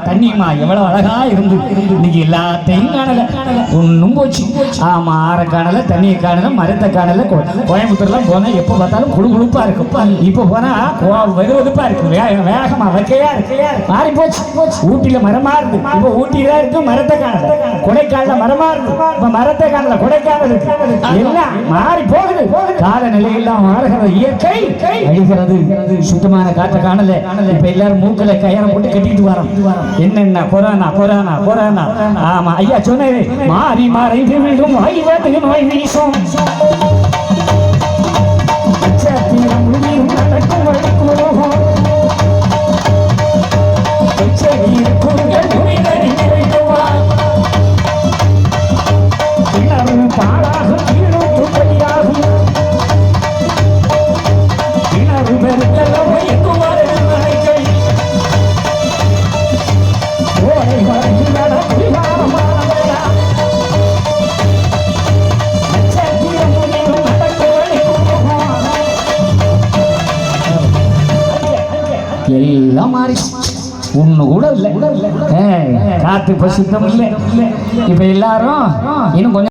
தண்ணிமா எவ்வளவு அழகா இருந்து. இன்னைக்கு எல்லாத்தையும் காணல. ஒண்ணும் போச்சு. ஆமா ஆற காணல தண்ணியை காணல மரத்தை காணல கோ- கோயம்புத்தூர்லாம் போனா எப்ப பார்த்தாலும் குழு குழுப்பா இருக்கும் இப்ப போனா கோ- வெறுவெறுப்பா இருக்கு. வேகமா வைக்கையா இருக்கு. மாறி போச்சு. ஊட்டியில மரமா இருக்கு இப்ப ஊட்டியில இருக்கு மரத்தை காணல. கொடைக்கானல மரமா இருக்கு இப்ப மரத்தை காணல கொடைக்கானல் இருக்கு. எல்லாம் மாறி போகுது. காலநிலை நிலையெல்லாம் மாறுகிறது இயற்கை அழிகிறது. சுத்தமான காற்றை காணல. இப்ப எல்லாரும் மூக்கல கயரம் போட்டு கட்டிட்டு வரோம். என்னென்ன? Corona corona corona. ஆமா ஐயா சொன்னது. மாறி மாறி விடும் ஐவது நோய் வீசும். எல்லாம் மாறி ஒன்று கூட இல்லை. காற்று இப்ப இல்லை. இப்போ எல்லாரும் இன்னும் கொஞ்சம்